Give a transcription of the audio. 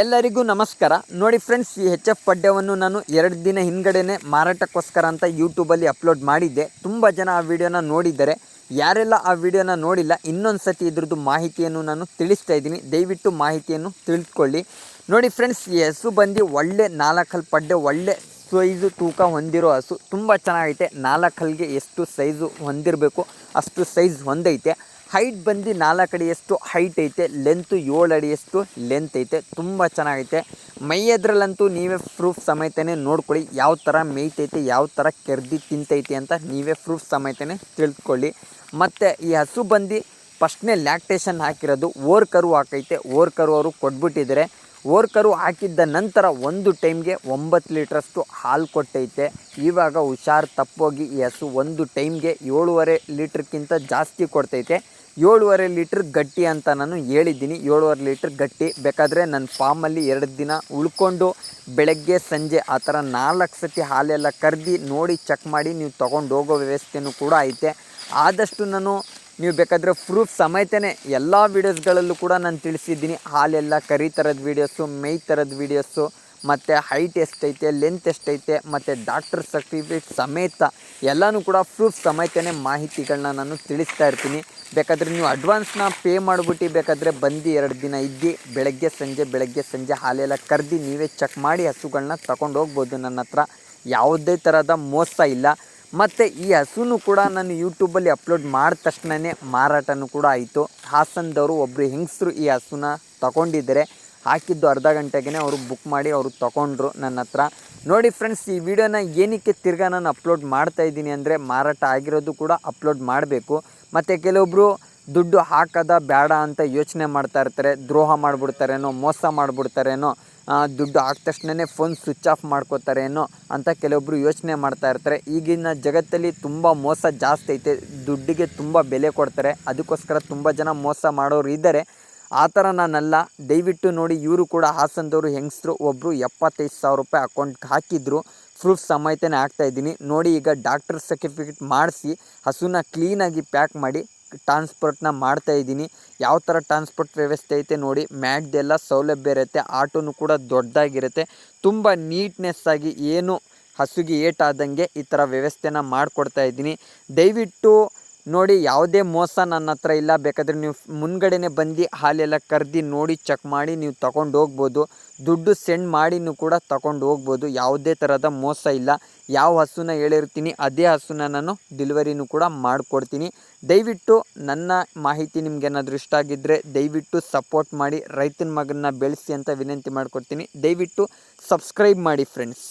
ಎಲ್ಲರಿಗೂ ನಮಸ್ಕಾರ. ನೋಡಿ ಫ್ರೆಂಡ್ಸ್ ಈ ಹೆಚ್ ಎಫ್ ಪಡ್ಯವನ್ನು ನಾನು ಎರಡು ದಿನ ಹಿಂದ್ಗಡೆನೆ ಮಾರಾಟಕ್ಕೋಸ್ಕರ ಅಂತ ಯೂಟ್ಯೂಬಲ್ಲಿ ಅಪ್ಲೋಡ್ ಮಾಡಿದ್ದೆ. ತುಂಬ ಜನ ಆ ವಿಡಿಯೋನ ನೋಡಿದ್ದಾರೆ. ಯಾರೆಲ್ಲ ಆ ವಿಡಿಯೋನ ನೋಡಿಲ್ಲ ಇನ್ನೊಂದು ಸತಿ ಇದ್ರದ್ದು ಮಾಹಿತಿಯನ್ನು ನಾನು ತಿಳಿಸ್ತಾ ಇದ್ದೀನಿ. ದಯವಿಟ್ಟು ಮಾಹಿತಿಯನ್ನು ತಿಳ್ಕೊಳ್ಳಿ. ನೋಡಿ ಫ್ರೆಂಡ್ಸ್ ಈ ಹಸು ಬಂದು ಒಳ್ಳೆ ನಾಲ್ಕಲ್ಲಿ ಪಡ್ಡೆ ಒಳ್ಳೆ ಸೈಜು ತೂಕ ಹೊಂದಿರೋ ಹಸು. ತುಂಬ ಚೆನ್ನಾಗೈತೆ. ನಾಲ್ಕಲ್ಲಿಗೆ ಎಷ್ಟು ಸೈಜು ಹೊಂದಿರಬೇಕು, ಅಷ್ಟು ಸೈಜ್ ಹೊಂದೈತೆ. ಹೈಟ್ ಬಂದು ನಾಲ್ಕು ಅಡಿಯಷ್ಟು ಹೈಟ್ ಐತೆ ಲೆಂತು ಏಳು ಅಡಿಯಷ್ಟು ಲೆಂತ್ ಐತೆ, ತುಂಬ ಚೆನ್ನಾಗೈತೆ. ಮೈಯದ್ರಲ್ಲಂತೂ ನೀವೇ ಪ್ರೂಫ್ ಸಮೇತನೇ ನೋಡ್ಕೊಳ್ಳಿ, ಯಾವ ಥರ ಮೇಯ್ತೈತೆ ಯಾವ ಥರ ಕೆರ್ದಿ ತಿಂತೈತೆ ಅಂತ ನೀವೇ ಪ್ರೂಫ್ ಸಮೇತನೇ ತಿಳ್ಕೊಳ್ಳಿ. ಮತ್ತು ಈ ಹಸು ಬಂದು ಫಸ್ಟ್ನೇ ಲ್ಯಾಕ್ಟೇಷನ್ ಹಾಕಿರೋದು ಓರ್ ಕರು ಹಾಕೈತೆ ಓರ್ ಅವರು ಕೊಟ್ಬಿಟ್ಟಿದ್ದಾರೆ. ಓರ್ ಕರು ಹಾಕಿದ್ದ ನಂತರ ಒಂದು ಟೈಮ್ಗೆ ಒಂಬತ್ತು ಲೀಟ್ರಷ್ಟು ಹಾಲು ಕೊಟ್ಟೈತೆ. ಇವಾಗ ಹುಷಾರು ತಪ್ಪೋಗಿ ಈ ಹಸು ಒಂದು ಟೈಮ್ಗೆ ಏಳುವರೆ ಲೀಟ್ರ್ಗಿಂತ ಜಾಸ್ತಿ ಕೊಡ್ತೈತೆ. ಏಳುವರೆ ಲೀಟ್ರ್ ಗಟ್ಟಿ ಅಂತ ನಾನು ಹೇಳಿದ್ದೀನಿ. ಏಳುವರೆ ಲೀಟ್ರ್ ಗಟ್ಟಿ ಬೇಕಾದರೆ ನನ್ನ ಫಾರ್ಮಲ್ಲಿ ಎರಡು ದಿನ ಉಳ್ಕೊಂಡು ಬೆಳಗ್ಗೆ, ಸಂಜೆ ಆ ಥರ ನಾಲ್ಕು ಸತಿ ಹಾಲೆಲ್ಲ ಕರೆದು ನೋಡಿ ಚೆಕ್ ಮಾಡಿ ನೀವು ತೊಗೊಂಡು ಹೋಗೋ ವ್ಯವಸ್ಥೆನೂ ಕೂಡ ಐತೆ. ಆದಷ್ಟು ನಾನು ನೀವು ಬೇಕಾದರೆ ಪ್ರೂಫ್ ಸಮೇತನೇ ಎಲ್ಲ ವೀಡಿಯೋಸ್ಗಳಲ್ಲೂ ಕೂಡ ನಾನು ತಿಳಿಸಿದ್ದೀನಿ. ಹಾಲೆಲ್ಲ ಕರಿ ಥರದ ವೀಡಿಯೋಸು ಮೈ ಥರದ ವೀಡಿಯೋಸು ಮತ್ತು ಹೈಟ್ ಎಷ್ಟೈತೆ ಲೆಂತ್ ಎಷ್ಟೈತೆ, ಮತ್ತು ಡಾಕ್ಟರ್ ಸರ್ಟಿಫಿಕೇಟ್ ಸಮೇತ ಎಲ್ಲನೂ ಕೂಡ ಪ್ರೂಫ್ ಸಮೇತನೇ ಮಾಹಿತಿಗಳನ್ನ ನಾನು ತಿಳಿಸ್ತಾ ಇರ್ತೀನಿ. ಬೇಕಾದರೆ ನೀವು ಅಡ್ವಾನ್ಸ್ನ ಪೇ ಮಾಡಿಬಿಟ್ಟು ಬೇಕಾದರೆ ಬಂದು ಎರಡು ದಿನ ಇದ್ದು, ಬೆಳಗ್ಗೆ ಸಂಜೆ ಬೆಳಗ್ಗೆ ಸಂಜೆ ಹಾಲೆಲ್ಲ ಕರೆದು ನೀವೇ ಚೆಕ್ ಮಾಡಿ ಹಸುಗಳನ್ನ ತಗೊಂಡು ಹೋಗ್ಬೋದು ನನ್ನ ಹತ್ರ. ಯಾವುದೇ ಥರದ ಮೋಸ ಇಲ್ಲ. ಮತ್ತು ಈ ಹಸುನು ಕೂಡ ನಾನು ಯೂಟ್ಯೂಬಲ್ಲಿ ಅಪ್ಲೋಡ್ ಮಾಡಿದ ತಕ್ಷಣವೇ ಮಾರಾಟನೂ ಕೂಡ ಆಯಿತು. ಹಾಸನದವರು ಒಬ್ಬರು ಹೆಂಗಸರು ಈ ಹಸುನ ತಗೊಂಡಿದ್ದಾರೆ. ಹಾಕಿದ್ದು ಅರ್ಧ ಗಂಟೆಗೆ ಅವರು ಬುಕ್ ಮಾಡಿ ಅವರು ತಗೊಂಡ್ರು ನನ್ನ ಹತ್ರ. ನೋಡಿ ಫ್ರೆಂಡ್ಸ್ ಈ ವಿಡಿಯೋನ ಏನಕ್ಕೆ ತಿರ್ಗಾ ನಾನು ಅಪ್ಲೋಡ್ ಮಾಡ್ತಾ ಇದ್ದೀನಿ ಅಂದರೆ ಮಾರಾಟ ಆಗಿರೋದು ಕೂಡ ಅಪ್ಲೋಡ್ ಮಾಡಬೇಕು. ಮತ್ತು ಕೆಲವೊಬ್ಬರು ದುಡ್ಡು ಹಾಕದ ಬೇಡ ಅಂತ ಯೋಚನೆ ಮಾಡ್ತಾ ಇರ್ತಾರೆ, ದ್ರೋಹ ಮಾಡಿಬಿಡ್ತಾರೇನೋ ಮೋಸ ಮಾಡಿಬಿಡ್ತಾರೇನೋ ದುಡ್ಡು ಹಾಕಿದ ತಕ್ಷಣನೇ ಫೋನ್ ಸ್ವಿಚ್ ಆಫ್ ಮಾಡ್ಕೋತಾರೇನೋ ಅಂತ ಕೆಲವೊಬ್ಬರು ಯೋಚನೆ ಮಾಡ್ತಾ ಇರ್ತಾರೆ. ಈಗಿನ ಜಗತ್ತಲ್ಲಿ ತುಂಬ ಮೋಸ ಜಾಸ್ತಿ ಐತೆ. ದುಡ್ಡಿಗೆ ತುಂಬ ಬೆಲೆ ಕೊಡ್ತಾರೆ. ಅದಕ್ಕೋಸ್ಕರ ತುಂಬ ಜನ ಮೋಸ ಮಾಡೋರು ಇದ್ದಾರೆ. ಆ ಥರ ನಾನಲ್ಲ. ದಯವಿಟ್ಟು ನೋಡಿ, ಇವರು ಕೂಡ ಹಾಸನದವರು, ಹೆಂಗಸರು ಒಬ್ಬರು ಎಪ್ಪತ್ತೈದು ಸಾವಿರ ರೂಪಾಯಿ ಅಕೌಂಟ್ಗೆ ಹಾಕಿದ್ರು. ಪ್ರೂಫ್ ಸಮೇತನೇ ಹಾಕ್ತಾಯಿದ್ದೀನಿ ನೋಡಿ, ಈಗ ಡಾಕ್ಟರ್ ಸರ್ಟಿಫಿಕೇಟ್ ಮಾಡಿಸಿ, ಹಸುನ ಕ್ಲೀನಾಗಿ ಪ್ಯಾಕ್ ಮಾಡಿ ಟ್ರಾನ್ಸ್ಪೋರ್ಟ್ನ ಮಾಡ್ತಾ ಇದ್ದೀನಿ. ಯಾವ ಥರ ಟ್ರಾನ್ಸ್ಪೋರ್ಟ್ ವ್ಯವಸ್ಥೆ ಐತೆ ನೋಡಿ ಮ್ಯಾಟ್ದೆಲ್ಲ ಸೌಲಭ್ಯ ಇರುತ್ತೆ, ಆಟೋನು ಕೂಡ ದೊಡ್ಡದಾಗಿರುತ್ತೆ. ತುಂಬ ನೀಟ್ನೆಸ್ಸಾಗಿ ಏನು ಹಸುಗೆ ಏಟಾದಂಗೆ ಈ ಥರ ವ್ಯವಸ್ಥೆನ ಮಾಡಿಕೊಡ್ತಾ ಇದ್ದೀನಿ. ದಯವಿಟ್ಟು ನೋಡಿ, ಯಾವುದೇ ಮೋಸ ನನ್ನ ಹತ್ರ ಇಲ್ಲ. ಬೇಕಾದರೆ ನೀವು ಮುನ್ಗಡೆನೆ ಬಂದು ಹಾಲೆಲ್ಲ ಕರೆದಿ ನೋಡಿ ಚೆಕ್ ಮಾಡಿ, ನೀವು ತಗೊಂಡು ಹೋಗ್ಬೋದು. ದುಡ್ಡು ಸೆಂಡ್ ಮಾಡಿನೂ ಕೂಡ ತಗೊಂಡು ಹೋಗ್ಬೋದು. ಯಾವುದೇ ಥರದ ಮೋಸ ಇಲ್ಲ. ಯಾವ ಹಸುನ ಹೇಳಿರ್ತೀನಿ, ಅದೇ ಹಸುನ ನಾನು ಡೆಲಿವರಿನೂ ಕೂಡ ಮಾಡಿಕೊಡ್ತೀನಿ. ದಯವಿಟ್ಟು ನನ್ನ ಮಾಹಿತಿ ನಿಮ್ಗೆ ಏನಾದರೂ ಇಷ್ಟ ಆಗಿದ್ದರೆ ದಯವಿಟ್ಟು ಸಪೋರ್ಟ್ ಮಾಡಿ, ರೈತನ ಮಗನ್ನ ಬೆಳೆಸಿ ಅಂತ ವಿನಂತಿ ಮಾಡಿಕೊಡ್ತೀನಿ. ದಯವಿಟ್ಟು ಸಬ್ಸ್ಕ್ರೈಬ್ ಮಾಡಿ ಫ್ರೆಂಡ್ಸ್